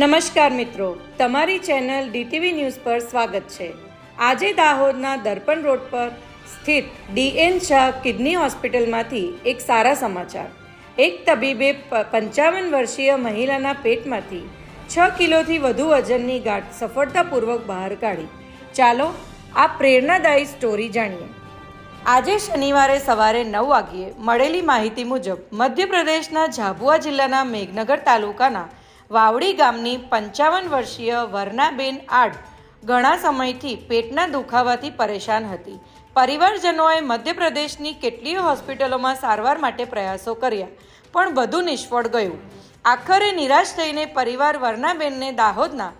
નમસ્કાર મિત્રો, તમારી ચેનલ ડીટીવી ન્યૂઝ પર સ્વાગત છે. આજે દાહોદના દર્પણ રોડ પર સ્થિત ડીએન શાહ કિડની હોસ્પિટલમાંથી એક સારા સમાચાર. એક તબીબે પંચાવન વર્ષીય મહિલાના પેટમાંથી છ કિલોથી વધુ વજનની ગાંઠ સફળતાપૂર્વક બહાર કાઢી. ચાલો, આ પ્રેરણાદાયી સ્ટોરી જાણીએ. આજે શનિવારે સવારે નવ વાગ્યે મળેલી માહિતી મુજબ મધ્યપ્રદેશના ઝાબુઆ જિલ્લાના મેઘનગર તાલુકાના વાવડી ગામની પંચાવન વર્ષીય વરનાબેન આડ ઘણા સમયથી પેટના દુખાવાથી પરેશાન હતી. પરિવારજનોએ મધ્યપ્રદેશની કેટલીય હોસ્પિટલોમાં સારવાર માટે પ્રયાસો કર્યા, પણ બધું નિષ્ફળ ગયું. આખરે નિરાશ થઈને પરિવાર વરનાબેનને દાહોદના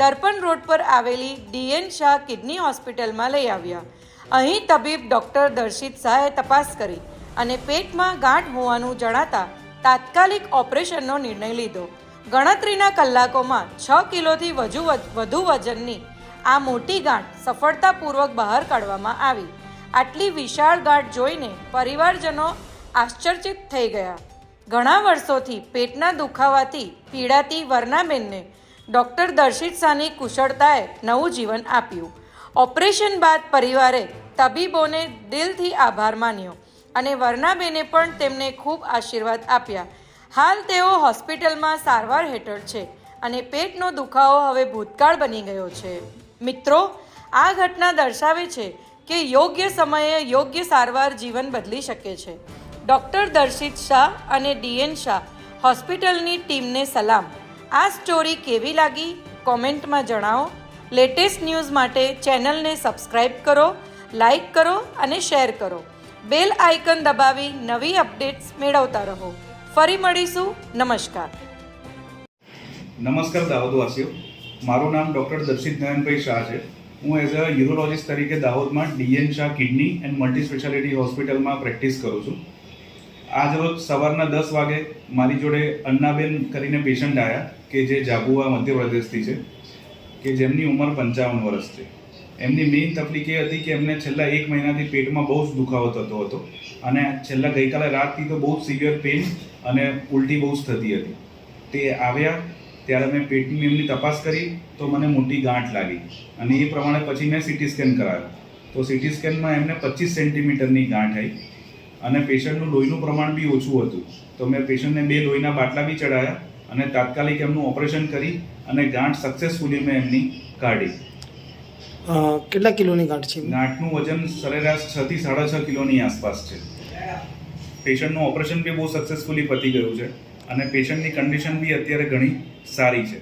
દર્પણ રોડ પર આવેલી ડીએન શાહ કિડની હોસ્પિટલમાં લઈ આવ્યા. અહીં તબીબ ડૉક્ટર દર્શિત શાહે તપાસ કરી અને પેટમાં ગાંઠ હોવાનું જણાતા તાત્કાલિક ઓપરેશનનો નિર્ણય લીધો. ગણતરીના કલાકોમાં છ કિલોથી વધુ વધુ વજનની આ મોટી ગાંઠ સફળતાપૂર્વક બહાર કાઢવામાં આવી. આટલી વિશાળ ગાંઠ જોઈને પરિવારજનો આશ્ચર્યચિત થઈ ગયા. ઘણા વર્ષોથી પેટના દુખાવાથી પીડાતી વર્ણાબેનને ડૉક્ટર દર્શિત શાહની કુશળતાએ નવું જીવન આપ્યું. ઓપરેશન બાદ પરિવારે તબીબોને દિલથી આભાર માન્યો અને વર્ણાબેને પણ તેમને ખૂબ આશીર્વાદ આપ્યા. હાલ તેઓ હોસ્પિટલમાં સારવાર હેઠળ છે અને પેટનો દુખાવો હવે ભૂતકાળ બની ગયો છે. મિત્રો, આ ઘટના દર્શાવે છે કે યોગ્ય સમયે યોગ્ય સારવાર જીવન બદલી શકે છે. ડૉક્ટર દર્શિત શાહ અને ડીએન શાહ હોસ્પિટલની ટીમને સલામ. આ સ્ટોરી કેવી લાગી? કોમેન્ટમાં જણાવો. લેટેસ્ટ ન્યૂઝ માટે ચેનલને સબસ્ક્રાઇબ કરો, લાઇક કરો અને શેર કરો. બેલ આઇકન દબાવી નવી અપડેટ્સ મેળવતા રહો. ફરી મળીશું. નમસ્કાર. નમસ્કાર દાહોદવાસીઓ. મારું નામ ડૉક્ટર દર્શિત નયનભાઈ શાહ છે. હું એઝ અ યુરોલોજિસ્ટ તરીકે દાહોદમાં D N Shah kidney and multi speciality હોસ્પિટલમાં પ્રેક્ટિસ કરું છું. આજ સવારના દસ વાગે મારી જોડે અન્નાબેન કરીને પેશન્ટ આવ્યા કે જે જાબુઆ મધ્યપ્રદેશથી છે, કે જેમની ઉંમર પંચાવન વર્ષ છે. એમની મેઇન તકલીફ એ હતી કે એમને છેલ્લા એક મહિનાથી પેટમાં બહુ જ દુખાવો થતો હતો. અને છેલ્લા ગઈકાલે રાતથી તો બહુ સિવિયર પેઇન અને ઉલટી બહુ જ થતી હતી. તે આવ્યા, ત્યારે મેં પેટની એમની તપાસ કરી, તો મને મોટી ગાંઠ લાગી. અને એ પ્રમાણે પછી મેં સિટી સ્કેન કરાવ્યું. તો સિટી સ્કેનમાં એમને પચીસ સેન્ટીમીટરની ગાંઠ આવી. અને પેશન્ટનું લોહીનું પ્રમાણ બી ઓછું હતું. તો મેં પેશન્ટને બે લોહીના બાટલા બી ચડાવ્યા અને તાત્કાલિક એમનું ઓપરેશન કરી અને ગાંઠ સક્સેસફુલી મેં એમની કાઢી. કેટલા કિલોની ગાંઠ છે? ગાંઠનું વજન સરેરાશ છ થી સાડા છ કિલોની આસપાસ છે. પેશન્ટનું ઓપરેશન બી બહુ સક્સેસફુલી પતી ગયું છે અને પેશન્ટની કન્ડિશન બી અત્યારે ઘણી સારી છે.